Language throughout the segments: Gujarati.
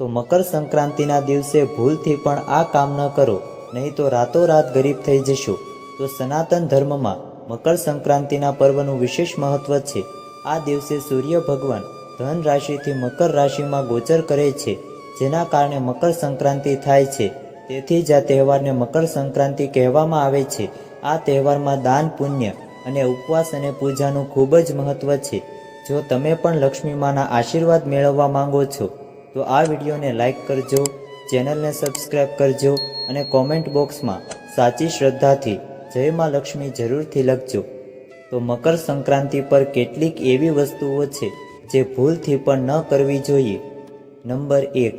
તો મકર સંક્રાંતિના દિવસે ભૂલથી પણ આ કામ ન કરો, નહીં તો રાતોરાત ગરીબ થઈ જશો. તો સનાતન ધર્મમાં મકર સંક્રાંતિના પર્વનું વિશેષ મહત્વ છે. આ દિવસે સૂર્ય ભગવાન ધન રાશિથી મકર રાશિમાં ગોચર કરે છે, જેના કારણે મકર સંક્રાંતિ થાય છે. તેથી જ આ તહેવારને મકર સંક્રાંતિ કહેવામાં આવે છે. આ તહેવારમાં દાન, પુણ્ય અને ઉપવાસ અને પૂજાનું ખૂબ જ મહત્વ છે. જો તમે પણ લક્ષ્મી માના આશીર્વાદ મેળવવા માંગો છો તો આ વિડીયોને લાઈક કરજો, ચેનલને સબસ્ક્રાઈબ કરજો અને કોમેન્ટ બોક્સમાં સાચી શ્રદ્ધાથી જય માં લક્ષ્મી જરૂરથી લખજો. તો મકર સંક્રાંતિ પર કેટલીક એવી વસ્તુઓ છે જે ભૂલથી પણ ન કરવી જોઈએ. નંબર એક,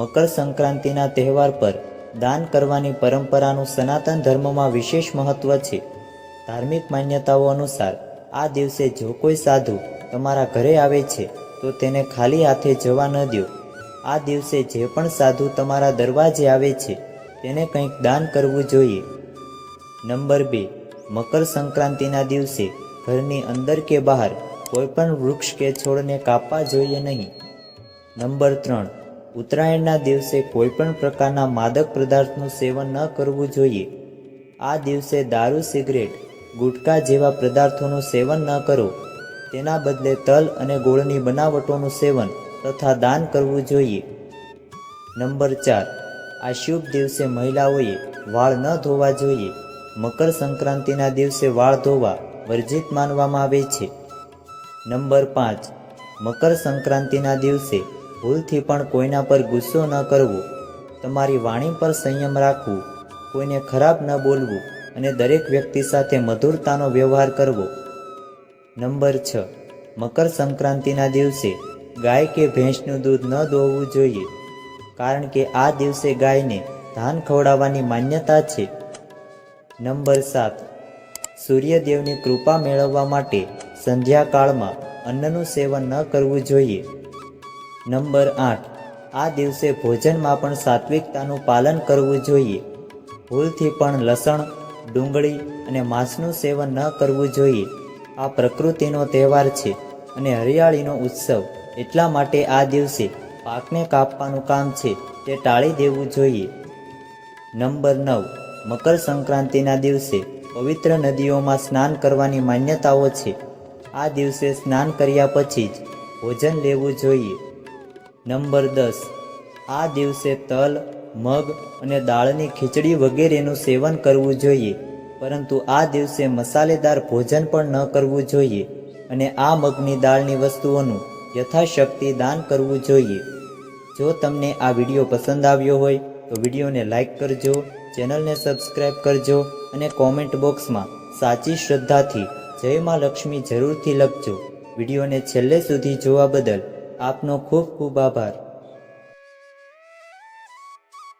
મકર સંક્રાંતિના તહેવાર પર દાન કરવાની પરંપરાનું સનાતન ધર્મમાં વિશેષ મહત્વ છે. ધાર્મિક માન્યતાઓ અનુસાર આ દિવસે જો કોઈ સાધુ તમારા ઘરે આવે છે, તો તેને ખાલી હાથે જવા ન દો આ દિવસે જે પણ સાધુ તમારા દરવાજે આવે છે, તેને કંઈક દાન કરવું જોઈએ. નંબર બે. મકર સંક્રાંતિના દિવસે ઘરની અંદર કે બહાર કોઈપણ વૃક્ષ કે છોડને કાપવા જોઈએ નહીં. નંબર ત્રણ. ઉત્તરાયણના દિવસે કોઈ પણ પ્રકારના માદક પદાર્થનું સેવન ન કરવું જોઈએ. આ દિવસે દારૂ, સિગરેટ, ગુટકા જેવા પદાર્થોનું સેવન ન કરો. તેના બદલે તલ અને ગોળની બનાવટોનું સેવન તથા દાન કરવું જોઈએ. નંબર ચાર. આ શુભ દિવસે મહિલાઓએ વાળ ન ધોવા જોઈએ. મકર સંક્રાંતિના દિવસે વાળ ધોવા વર્જિત માનવામાં આવે છે. નંબર પાંચ. મકર સંક્રાંતિના દિવસે ભૂલથી પણ કોઈના પર ગુસ્સો ન કરવો. તમારી વાણી પર સંયમ રાખવું. કોઈને ખરાબ ન બોલવું અને દરેક વ્યક્તિ સાથે મધુરતાનો વ્યવહાર કરવો. નંબર છ. મકર સંક્રાંતિના દિવસે ગાય કે ભેંસનું દૂધ ન દોહવું જોઈએ, કારણ કે આ દિવસે ગાયને ધાન ખવડાવવાની માન્યતા છે. નંબર સાત. સૂર્યદેવની કૃપા મેળવવા માટે સંધ્યાકાળમાં અન્નનું સેવન ન કરવું જોઈએ. નંબર આઠ. આ દિવસે ભોજનમાં પણ સાત્વિકતાનું પાલન કરવું જોઈએ. ભૂલથી પણ લસણ, ડુંગળી અને માંસનું સેવન ન કરવું જોઈએ. આ પ્રકૃતિનો તહેવાર છે અને હરિયાળીનો ઉત્સવ. એટલા માટે આ દિવસે પાકને કાપવાનું કામ છે તે ટાળી દેવું જોઈએ. નંબર નવ. મકર સંક્રાંતિના દિવસે પવિત્ર નદીઓમાં સ્નાન કરવાની માન્યતાઓ છે. આ દિવસે સ્નાન કર્યા પછી જ ભોજન લેવું જોઈએ. નંબર દસ. આ દિવસે તલ, મગ અને દાળની ખીચડી વગેરેનું સેવન કરવું જોઈએ, પરંતુ આ દિવસે મસાલેદાર ભોજન પણ ન કરવું જોઈએ અને આ મગની દાળની વસ્તુઓનું યથાશક્તિ દાન કરવું જોઈએ. જો તમને આ વીડિયો પસંદ આવ્યો હોય, તો વિડીયોને લાઇક કરજો, ચેનલને સબસ્ક્રાઈબ કરજો અને કોમેન્ટ બોક્સમાં સાચી શ્રદ્ધાથી જય માં લક્ષ્મી જરૂરથી લખજો. વિડીયોને છેલ્લે સુધી જોવા બદલ આપનો ખૂબ ખૂબ આભાર.